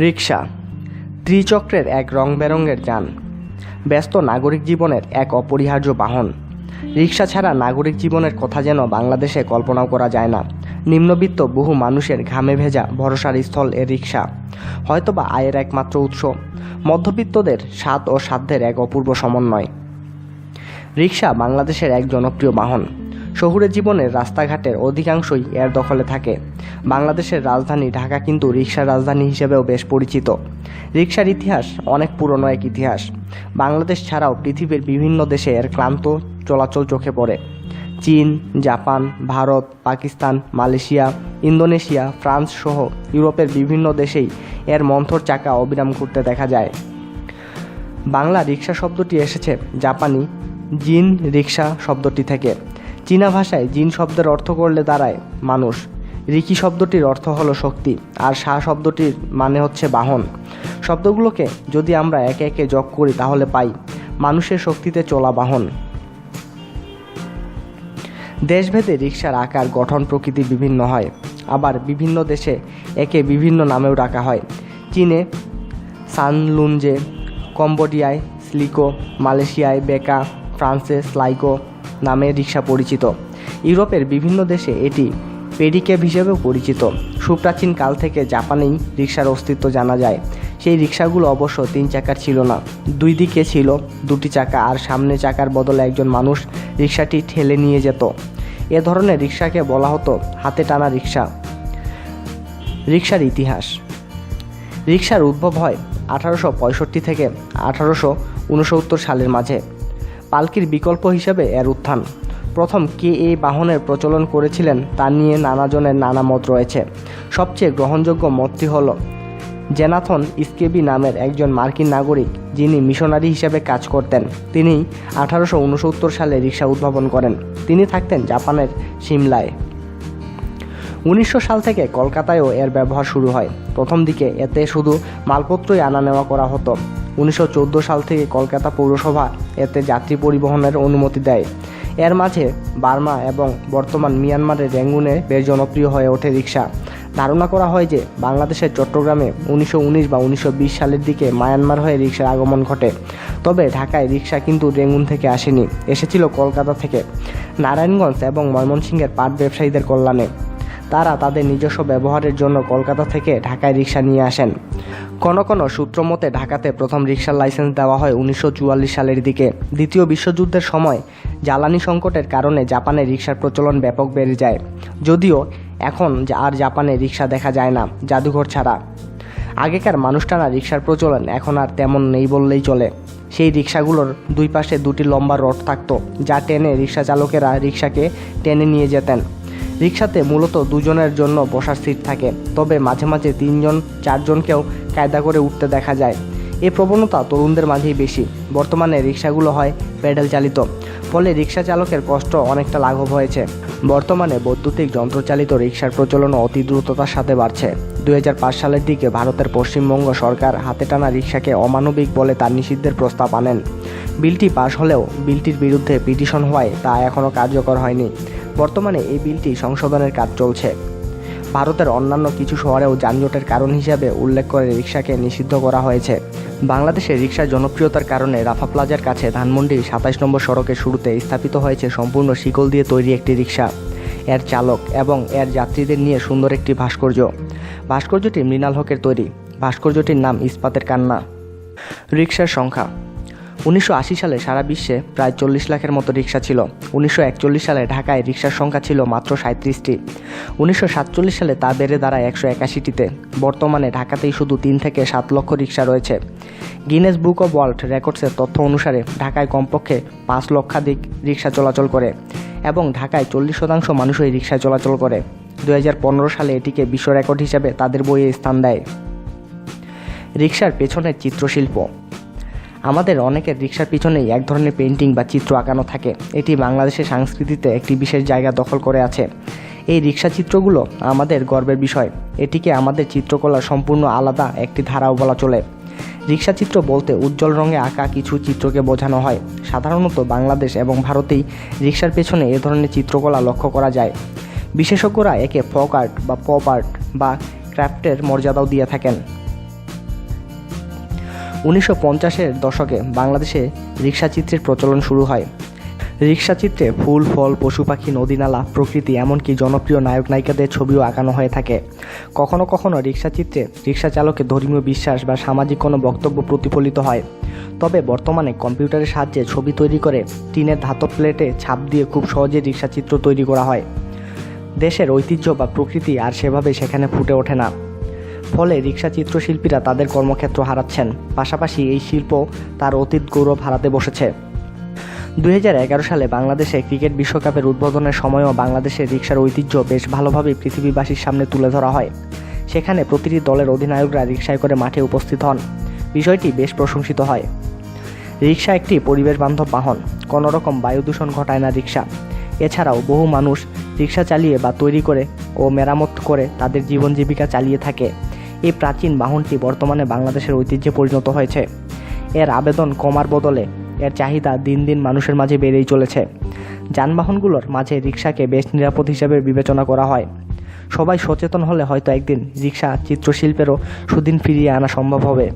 রিক্সা ত্রিচক্রের এক রং বেরঙের যান। ব্যস্ত নাগরিক জীবনের এক অপরিহার্য বাহন। রিক্সা ছাড়া নাগরিক জীবনের কথা যেন বাংলাদেশে কল্পনাও করা যায় না। নিম্নবিত্ত বহু মানুষের ঘামে ভেজা ভরসার স্থল এ রিক্সা হয়তোবা আয়ের একমাত্র উৎস। মধ্যবিত্তদের স্বাদ ও সাধ্যের এক অপূর্ব সমন্বয়। রিক্সা বাংলাদেশের এক জনপ্রিয় বাহন। শহুরে জীবনের রাস্তাঘাটের অধিকাংশই এর দখলে থাকে। বাংলাদেশের রাজধানী ঢাকা কিন্তু রিক্সার রাজধানী হিসেবেও বেশ পরিচিত। রিক্সার ইতিহাস অনেক পুরনো এক ইতিহাস। বাংলাদেশ ছাড়াও পৃথিবীর বিভিন্ন দেশে এর ক্লান্ত চলাচল চোখে পড়ে। China, Japan, Bharat, Pakistan, Malaysia, Indonesia, France সহ ইউরোপের বিভিন্ন দেশেই এর মন্থর চাকা অবিরাম ঘুরতে দেখা যায়। বাংলা রিক্সা শব্দটি এসেছে জাপানি জিন রিক্সা শব্দটি থেকে। চীনা ভাষায় জিন শব্দের অর্থ করলে দাঁড়ায় মানুষ। রিকি শব্দটির অর্থ হলো শক্তি, আর সা শব্দটির মানে হচ্ছে বাহন। শব্দগুলোকে যদি আমরা একে একে যোগ করি তাহলে পাই, মানুষের শক্তিতে চলা বাহন। দেশভেদে রিক্সার আকার, গঠন প্রকৃতি বিভিন্ন হয়, আবার বিভিন্ন দেশে একে বিভিন্ন নামেও ডাকা হয়। চীনে সানলুনজে, কম্বোডিয়ায় স্লিকো, মালয়েশিয়ায় বেকা, ফ্রান্সে স্লাইকো নামে রিক্সা পরিচিত। ইউরোপের বিভিন্ন দেশে এটি পেডিক্যাব হিসেবেও পরিচিত। সুপ্রাচীন কাল থেকে জাপানেই রিক্সার অস্তিত্ব জানা যায়। সেই রিক্সাগুলো অবশ্য তিন চাকার ছিল না। দুই দিকে ছিল দুটি চাকা আর সামনে চাকার বদলে একজন মানুষ রিক্সাটি ঠেলে নিয়ে যেত। এ ধরনের রিক্সাকে বলা হতো হাতে টানা রিক্সা রিক্সার ইতিহাস। রিক্সার উদ্ভব হয় আঠারোশো পঁয়ষট্টি থেকে আঠারোশো উনসত্তর সালের মাঝে। পালকির বিকল্প হিসেবে এর উত্থান। প্রথম কে এই বাহনের প্রচলন করেছিলেন তা নিয়ে নানাজনের নানা মত রয়েছে। সবচেয়ে গ্রহণযোগ্য মতটি হল জেনাথন স্কেবি নামের একজন মার্কিন নাগরিক যিনি মিশনারি হিসেবে কাজ করতেন। তিনি আঠারোশো উনসত্তর সালে রিক্সা উদ্ভাবন করেন। তিনি থাকতেন জাপানের সিমলায়। উনিশশো সাল থেকে কলকাতায়ও এর ব্যবহার শুরু হয়। প্রথম দিকে এতে শুধু মালপত্রই আনা নেওয়া করা হতো। উনিশশো চোদ্দ সাল থেকে কলকাতা পৌরসভা এতে যাত্রী পরিবহনের অনুমতি দেয়। এর মাঝে বার্মা এবং বর্তমান মিয়ানমারের রেঙ্গুনে বেশ জনপ্রিয় হয়ে ওঠে রিক্সা ধারণা করা হয় যে, বাংলাদেশের চট্টগ্রামে উনিশশো উনিশ বা উনিশশো বিশ সালের দিকে মায়ানমার হয়ে রিক্সার আগমন ঘটে। তবে ঢাকায় রিক্সা কিন্তু রেঙ্গুন থেকে আসেনি, এসেছিল কলকাতা থেকে। নারায়ণগঞ্জ এবং ময়মনসিংহের পাট ব্যবসায়ীদের কল্যাণে। তারা তাদের নিজস্ব ব্যবহারের জন্য কলকাতা থেকে ঢাকায় রিক্সা নিয়ে আসেন। কোন কোন সূত্র মতে ঢাকাতে প্রথম রিক্সার লাইসেন্স দেওয়া হয় উনিশশো সালের দিকে। দ্বিতীয় বিশ্বযুদ্ধের সময় জ্বালানি সংকটের কারণে জাপানে রিক্সার প্রচলন ব্যাপক বেড়ে যায়। যদিও এখন আর জাপানে রিক্সা দেখা যায় না, জাদুঘর ছাড়া। আগেকার মানুষটানা রিক্সার প্রচলন এখন আর তেমন নেই বললেই চলে। সেই রিক্সাগুলোর দুই পাশে দুটি লম্বা রড থাকতো, যা টেনে রিক্সা চালকেরা রিক্সাকে টেনে নিয়ে যেতেন। রিক্সাতে মূলত দুজনের জন্য বসার সিট থাকে, তবে মাঝে মাঝে তিনজন, চারজনকেও কায়দা করে উঠতে দেখা যায়। এ প্রবণতা তরুণদের মাঝেই বেশি। বর্তমানে রিক্সাগুলো হয় প্যাডেল চালিত। ফলে রিক্সা চালকের কষ্ট অনেকটা লাঘব হয়েছে। বর্তমানে বৈদ্যুতিক যন্ত্রচালিত রিক্সার প্রচলন অতি দ্রুততার সাথে বাড়ছে। দু হাজার পাঁচ সালের দিকে ভারতের পশ্চিমবঙ্গ সরকার হাতে টানা রিক্সাকে অমানবিক বলে তার নিষিদ্ধের প্রস্তাব আনেন। বিলটি পাশ হলেও বিলটির বিরুদ্ধে পিটিশন হওয়ায় তা এখনও কার্যকর হয়নি। বর্তমানে এই বিলটি সংশোধনের কাজ চলছে। ভারতের অন্যান্য কিছু শহরেও যানজটের কারণ হিসাবে উল্লেখ করে রিক্সাকে নিষিদ্ধ করা হয়েছে। বাংলাদেশে রিক্সার জনপ্রিয়তার কারণে রাফা প্লাজার কাছে ধানমন্ডি সাতাইশ নম্বর সড়কের শুরুতে স্থাপিত হয়েছে সম্পূর্ণ শিকল দিয়ে তৈরি একটি রিক্সা এর চালক এবং এর যাত্রীদের নিয়ে সুন্দর একটি ভাস্কর্য। ভাস্কর্যটি মৃণাল হকের তৈরি। ভাস্কর্যটির নাম ইস্পাতের কান্না। রিক্সার সংখ্যা উনিশশো আশি সালে সারা বিশ্বে প্রায় চল্লিশ লাখের মতো রিক্সা ছিল। উনিশশো একচল্লিশ সালে ঢাকায় রিক্সার সংখ্যা ছিল মাত্র সাঁত্রিশটি উনিশশো সাতচল্লিশ সালে তা বেড়ে দাঁড়ায় একশো একাশিটিতে। বর্তমানে ঢাকাতেই শুধু তিন থেকে সাত লক্ষ রিক্সা রয়েছে। গিনেস বুক অব ওয়ার্ল্ড রেকর্ডসের তথ্য অনুসারে ঢাকায় কমপক্ষে পাঁচ লক্ষাধিক রিক্সা চলাচল করে এবং ঢাকায় চল্লিশ শতাংশ মানুষই রিক্সায় চলাচল করে। দু হাজার পনেরো সালে এটিকে বিশ্ব রেকর্ড হিসেবে তাদের বইয়ে স্থান দেয়। রিক্সার পেছনের চিত্রশিল্প। আমাদের অনেকের রিক্সার পিছনেই এক ধরনের পেন্টিং বা চিত্র আঁকানো থাকে। এটি বাংলাদেশের সংস্কৃতিতে একটি বিশেষ জায়গা দখল করে আছে। এই রিক্সা চিত্রগুলো আমাদের গর্বের বিষয়। এটিকে আমাদের চিত্রকলার সম্পূর্ণ আলাদা একটি ধারাও বলা চলে। রিক্সা চিত্র বলতে উজ্জ্বল রঙে আঁকা কিছু চিত্রকে বোঝানো হয়। সাধারণত বাংলাদেশ এবং ভারতেই রিক্সার পেছনে এ ধরনের চিত্রকলা লক্ষ্য করা যায়। বিশেষজ্ঞরা একে ফক আর্ট বা পপ আর্ট বা ক্রাফটের মর্যাদাও দিয়ে থাকেন। উনিশশো পঞ্চাশের দশকে বাংলাদেশে রিক্সা চিত্রের প্রচলন শুরু হয়। রিক্সা চিত্রে ফুল, ফল, পশু পাখি নদীনালা প্রকৃতি, এমনকি জনপ্রিয় নায়ক নায়িকাদের ছবিও আঁকানো হয়ে থাকে। কখনো কখনো রিক্সা চিত্রে রিক্সা চালকের ধর্মীয় বিশ্বাস বা সামাজিক কোনো বক্তব্য প্রতিফলিত হয়। তবে বর্তমানে কম্পিউটারের সাহায্যে ছবি তৈরি করে টিনের ধাতব প্লেটে ছাপ দিয়ে খুব সহজে রিক্সা চিত্র তৈরি করা হয়। দেশের ঐতিহ্য বা প্রকৃতি আর সেভাবে সেখানে ফুটে ওঠে না। ফলে রিক্সা চিত্রশিল্পীরা তাদের কর্মক্ষেত্র হারাচ্ছেন। পাশাপাশি এই শিল্প তার অতীত গৌরব হারাতে বসেছে। দুই হাজার এগারো সালে বাংলাদেশে ক্রিকেট বিশ্বকাপের উদ্বোধনের সময়ও বাংলাদেশের রিক্সার ঐতিহ্য বেশ ভালোভাবেই পৃথিবীবাসীর সামনে তুলে ধরা হয়। সেখানে প্রতিটি দলের অধিনায়করা রিক্সায় করে মাঠে উপস্থিত হন। বিষয়টি বেশ প্রশংসিত হয়। রিক্সা একটি পরিবেশ বান্ধব বাহন। কোনো রকম বায়ু দূষণ ঘটায় না রিক্সা এছাড়াও বহু মানুষ রিক্সা চালিয়ে বা তৈরি করে ও মেরামত করে তাদের জীবন জীবিকা চালিয়ে থাকে। এই প্রাচীন বাহনটি বর্তমানে বাংলাদেশের ঐতিহ্যে পরিণত হয়েছে। এর আবেদন কমার বদলে এর চাহিদা দিন দিন মানুষের মাঝে বেড়েই চলেছে। যানবাহনগুলোর মাঝে রিক্সাকে বেশ নিরাপদ হিসাবে বিবেচনা করা হয়। সবাই সচেতন হলে হয়তো একদিন রিক্সা চিত্রশিল্পেরও সুদিন ফিরিয়ে আনা সম্ভব হবে।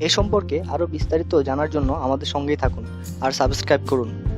এ সম্পর্কে আরও বিস্তারিত জানার জন্য আমাদের সঙ্গেই থাকুন আর সাবস্ক্রাইব করুন।